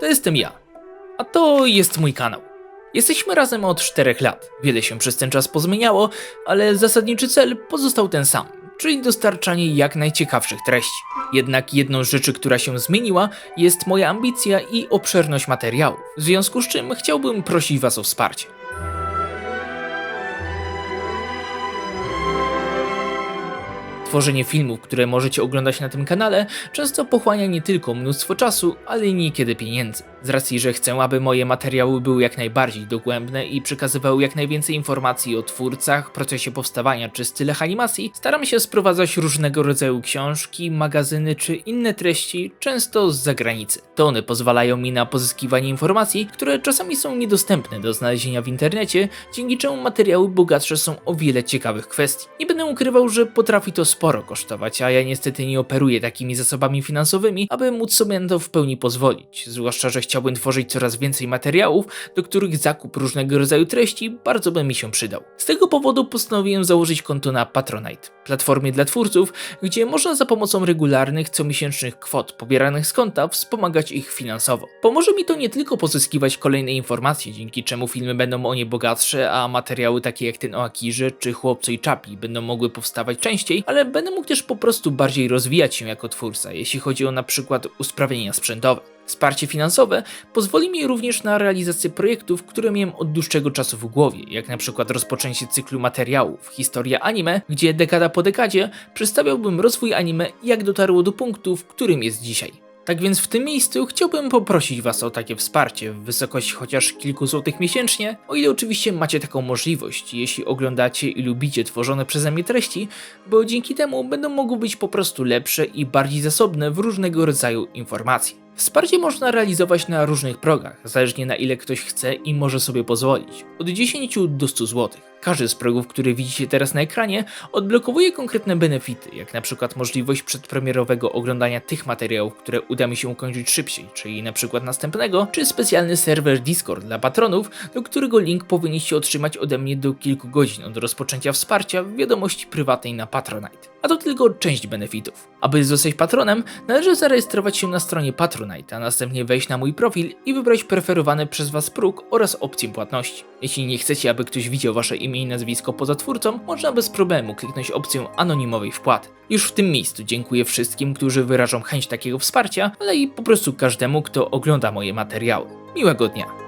to jestem ja. A to jest mój kanał. Jesteśmy razem od 4 lat. Wiele się przez ten czas pozmieniało, ale zasadniczy cel pozostał ten sam, czyli dostarczanie jak najciekawszych treści. Jednak jedną z rzeczy, która się zmieniła, jest moja ambicja i obszerność materiałów, w związku z czym chciałbym prosić Was o wsparcie. Tworzenie filmów, które możecie oglądać na tym kanale, często pochłania nie tylko mnóstwo czasu, ale i niekiedy pieniędzy. Z racji, że chcę, aby moje materiały były jak najbardziej dogłębne i przekazywały jak najwięcej informacji o twórcach, procesie powstawania czy stylach animacji, staram się sprowadzać różnego rodzaju książki, magazyny czy inne treści, często z zagranicy. To one pozwalają mi na pozyskiwanie informacji, które czasami są niedostępne do znalezienia w internecie, dzięki czemu materiały bogatsze są o wiele ciekawych kwestii. Nie będę ukrywał, że potrafi to sporo kosztować, a ja niestety nie operuję takimi zasobami finansowymi, aby móc sobie na to w pełni pozwolić. Zwłaszcza, że chciałbym tworzyć coraz więcej materiałów, do których zakup różnego rodzaju treści bardzo by mi się przydał. Z tego powodu postanowiłem założyć konto na Patronite, platformie dla twórców, gdzie można za pomocą regularnych, comiesięcznych kwot pobieranych z konta wspomagać ich finansowo. Pomoże mi to nie tylko pozyskiwać kolejne informacje, dzięki czemu filmy będą o nie bogatsze, a materiały takie jak ten o Akirze czy Chłopcu i Czapi będą mogły powstawać częściej, ale będę mógł też po prostu bardziej rozwijać się jako twórca, jeśli chodzi o na przykład usprawnienia sprzętowe. Wsparcie finansowe pozwoli mi również na realizację projektów, które miałem od dłuższego czasu w głowie, jak na przykład rozpoczęcie cyklu materiałów Historia Anime, gdzie dekada po dekadzie przedstawiałbym rozwój anime jak dotarło do punktu, w którym jest dzisiaj. Tak więc w tym miejscu chciałbym poprosić Was o takie wsparcie w wysokości chociaż kilku złotych miesięcznie, o ile oczywiście macie taką możliwość, jeśli oglądacie i lubicie tworzone przeze mnie treści, bo dzięki temu będą mogły być po prostu lepsze i bardziej zasobne w różnego rodzaju informacji. Wsparcie można realizować na różnych progach, zależnie na ile ktoś chce i może sobie pozwolić. Od 10 do 100 zł. Każdy z progów, który widzicie teraz na ekranie, odblokowuje konkretne benefity, jak na przykład możliwość przedpremierowego oglądania tych materiałów, które uda mi się ukończyć szybciej, czyli na przykład następnego, czy specjalny serwer Discord dla patronów, do którego link powinniście otrzymać ode mnie do kilku godzin od rozpoczęcia wsparcia w wiadomości prywatnej na Patronite. A to tylko część benefitów. Aby zostać patronem, należy zarejestrować się na stronie Patronite, a następnie wejść na mój profil i wybrać preferowany przez Was próg oraz opcję płatności. Jeśli nie chcecie, aby ktoś widział Wasze imię i nazwisko poza twórcą, można bez problemu kliknąć opcję anonimowej wpłaty. Już w tym miejscu dziękuję wszystkim, którzy wyrażą chęć takiego wsparcia, ale i po prostu każdemu, kto ogląda moje materiały. Miłego dnia!